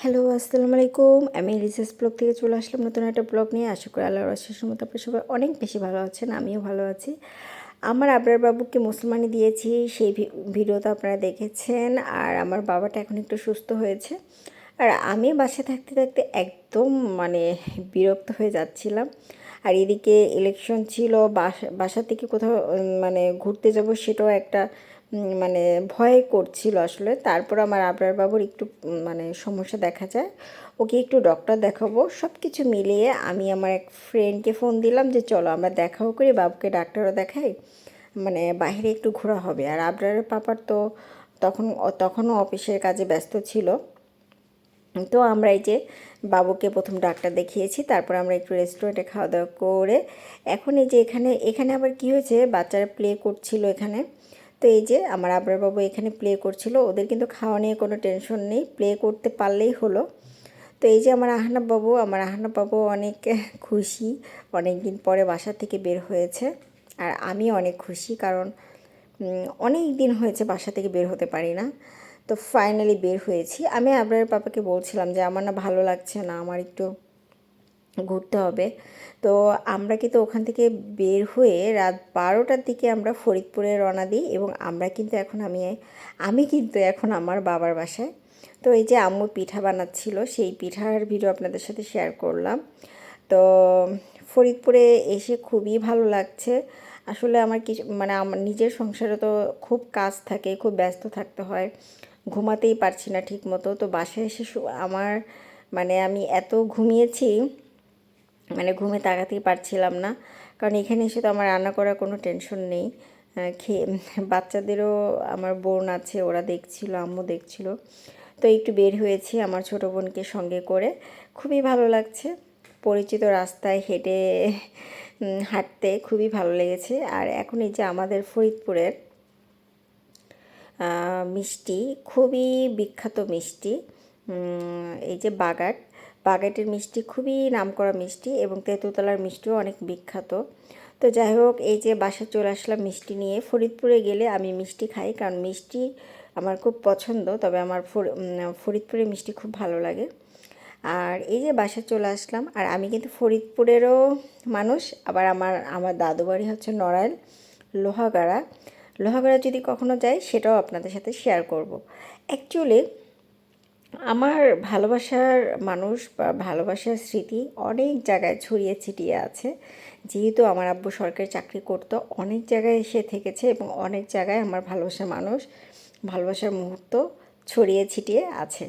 Hello, আসসালামু আলাইকুম। আমি রিসার্চ ব্লগ থেকে চলে আসলাম নতুন একটা ব্লগ নিয়ে। আশা করি আল্লাহর আশেষ মতো আপনার সবাই অনেক বেশি ভালো আছেন, আমিও ভালো আছি। আমার আবরার বাবুকে মুসলমানি দিয়েছি, সেই ভি- তো আপনারা দেখেছেন। আর আমার বাবাটা এখন একটু সুস্থ হয়েছে। আর আমি বাসে থাকতে থাকতে একদম মানে বিরক্ত হয়ে যাচ্ছিলাম। আর এদিকে ইলেকশন ছিল, বাসা বাসা থেকে কোথাও মানে ঘুরতে যাব সেটাও একটা মানে ভয় করছিল আসলে। তারপর আমার আবরার বাবুর একটু মানে সমস্যা দেখা যায়। ওকে একটু ডক্টর দেখাবো। সব কিছু মিলিয়ে আমি আমার এক ফ্রেন্ডকে ফোন দিলাম যে, চলো আমরা দেখাও করি, বাবুকে ডাক্তারও দেখাই। মানে বাইরে একটু ঘোরা হবে। আর আবরারের পাপার তো তখন, তখনও অফিসের কাজে ব্যস্ত ছিল। তো আমরা এই যে বাবুকে প্রথম ডাক্তার দেখিয়েছি, তারপর আমরা একটু রেস্টুরেন্টে খাওয়া দাওয়া করে, এখন এই যে এখানে এখানে আবার কি হয়েছে? বাচ্চারা প্লে করছিল এখানে। তো এই যে আমার আবরার বাবু এখানে প্লে করছিল, ওদের কিন্তু খাওয়া নিয়ে কোনো টেনশন নেই প্লে করতে পারলেই হলো। তো এই যে আমার আহনাব বাবু আমার আহনাব বাবু অনেক খুশি অনেক দিন পরে বাসা থেকে বের হয়েছে। আর আমি অনেক খুশি কারণ অনেক দিন হয়েছে বাসা থেকে বের হতে পারি না। তো ফাইনালি বের হয়েছি। আমি আবরার পাপাকে বলছিলাম যে, আমার না ভালো লাগছে না, আমার একটু ঘুরতে হবে। তো আমরা কিন্তু ওখান থেকে বের হয়ে রাত বারোটার দিকে আমরা ফরিদপুরে রওনা দিই এবং আমরা কিন্তু এখন আমি আমি কিন্তু এখন আমার বাবার বাসায়। তো এই যে আম্মু পিঠা বানাচ্ছিল, সেই পিঠার ভিডিও আপনাদের সাথে শেয়ার করলাম। তো ফরিদপুরে এসে খুবই ভালো লাগছে। আসলে আমার কিছু মানে আমার নিজের সংসারে তো খুব কাজ থাকে, খুব ব্যস্ত থাকতে হয়। ঘুমাতেই পারছি না ঠিক মতো তো বাসায় এসে আমার মানে আমি এত ঘুমিয়েছি মানে ঘুমে তাকাতেই পারছিলাম না। কারণ এখানে এসে তো আমার রান্না করার কোনো টেনশন নেই। খেয়ে, বাচ্চাদেরও আমার বোন আছে, ওরা দেখছিল, আম্মু দেখছিল। তো একটু বের হয়েছি আমার ছোটো বোনকে সঙ্গে করে। খুবই ভালো লাগছে। পরিচিত রাস্তায় হেঁটে হাঁটতে খুবই ভালো লেগেছে। আর এখন এই যে আমাদের ফরিদপুরের মিষ্টি, খুবই বিখ্যাত মিষ্টি। এই যে বাগাট বাগাটের মিষ্টি খুবই নামকরা মিষ্টি এবং তেঁতুতলার মিষ্টিও অনেক বিখ্যাত। তো যাই হোক, এই যে বাসায় চলে আসলাম মিষ্টি নিয়ে। ফরিদপুরে গেলে আমি মিষ্টি খাই কারণ মিষ্টি আমার খুব পছন্দ, তবে আমার ফর- ফরিদপুরে মিষ্টি খুব ভালো লাগে। আর এই যে বাসায় চলে আসলাম, আর আমি কিন্তু ফরিদপুরেরও মানুষ, আবার আমার আমার দাদু বাড়ি হচ্ছে নড়াইল, লোহাগাড়া। লোহাগাড়া যদি কখনো যাই, সেটাও আপনাদের সাথে শেয়ার করব। অ্যাকচুয়ালি আমার ভালোবাসার মানুষ বা ভালোবাসার স্মৃতি অনেক জায়গায় ছড়িয়ে ছিটিয়ে আছে। যেহেতু আমার আব্বু সরকারি চাকরি করতো, অনেক জায়গায় এসে থেকেছে এবং অনেক জায়গায় আমার ভালোবাসার মানুষ, ভালোবাসার মুহূর্ত ছড়িয়ে ছিটিয়ে আছে।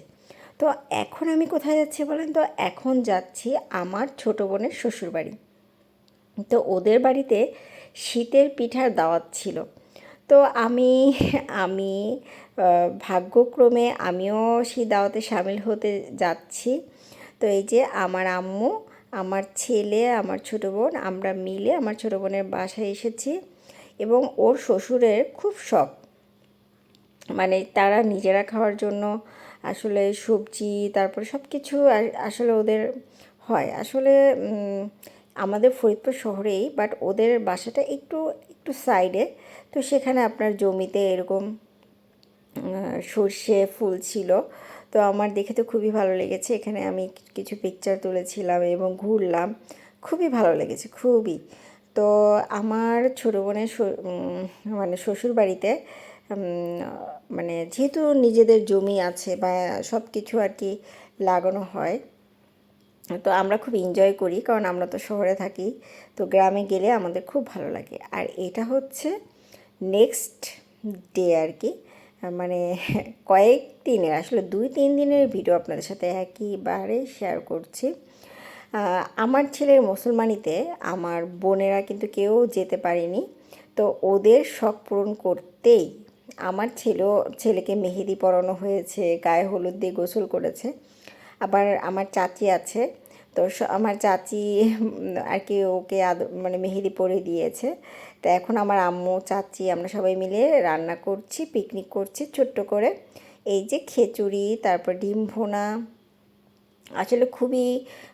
তো এখন আমি কোথায় যাচ্ছি বলেন তো? এখন যাচ্ছি আমার ছোটো বোনের শ্বশুরবাড়ি। তো ওদের বাড়িতে শীতের পিঠার দাওয়াত ছিল। তো আমি আমি ভাগ্যক্রমে আমিও সেই দাওয়াতে সামিল হতে যাচ্ছি। তো এই যে আমার আম্মু, আমার ছেলে, আমার ছোটো বোন, আমরা মিলে আমার ছোটো বোনের বাসায় এসেছি এবং ওর শ্বশুরের খুব শখ। মানে তারা নিজেরা খাওয়ার জন্য আসলে সবজি, তারপরে সব কিছু আসলে ওদের হয়। আসলে আমাদের ফরিদপুর শহরেই বাট ওদের বাসাটা একটু একটু সাইডে তো সেখানে আপনার জমিতে এরকম সর্ষে ফুল ছিল। তো আমার দেখে তো খুবই ভালো লেগেছে। এখানে আমি কিছু পিকচার তুলেছিলাম এবং ঘুরলাম। খুবই ভালো লেগেছে, খুবই। তো আমার ছোটো বোনের মানে শ্বশুর বাড়িতে মানে যেহেতু নিজেদের জমি আছে বা সব কিছু আর কি লাগানো হয়, তো আমরা খুব এনজয় করি। কারণ আমরা তো শহরে থাকি, তো গ্রামে গেলে আমাদের খুব ভালো লাগে। আর এটা হচ্ছে নেক্সট ডে আর কি মানে কয়েক দিনের আসলে দুই তিন দিনের ভিডিও আপনাদের সাথে একইবারে শেয়ার করছি। আমার ছেলের মুসলমানিতে, আমার বোনেরা কিন্তু কেউ যেতে পারেনি। তো ওদের শখ পূরণ করতেই আমার ছেলেও ছেলেকে মেহেদি পরানো হয়েছে, গায়ে হলুদ দিয়ে গোসল করেছে। আবার আমার চাচি আছে তো আমার চাচি আর কি ওকে মানে মেহেদি পরে দিয়েছে। তো এখন আমার আম্মু, চাচি আমরা সবাই মিলে রান্না করছি পিকনিক করছি ছোট্ট করে। এই যে খিচুড়ি, তারপর ডিম ভোনা। আসলে খুবই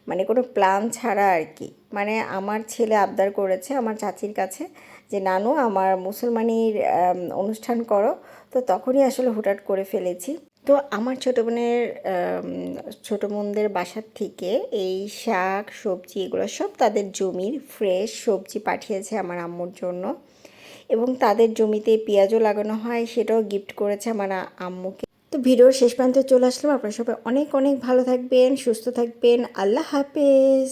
মানে কোনো প্ল্যান ছাড়া আর কি। মানে আমার ছেলে আবদার করেছে আমার চাচির কাছে যে, নানু, আমার মুসলমানির অনুষ্ঠান করো। তো তখনই আসলে হুটাট করে ফেলেছি। তো আমার ছোটো বোনের ছোটো বোনদের বাসার থেকে এই শাক, সবজি এগুলো সব তাদের জমির ফ্রেশ সবজি পাঠিয়েছে আমার আম্মুর জন্য। এবং তাদের জমিতে পেঁয়াজও লাগানো হয়, সেটাও গিফট করেছে আমার আম্মুকে। তো ভিডিওর শেষ প্রান্তে চলে আসলাম। আপনারা সবাই অনেক অনেক ভালো থাকবেন, সুস্থ থাকবেন। আল্লাহ হাফেজ।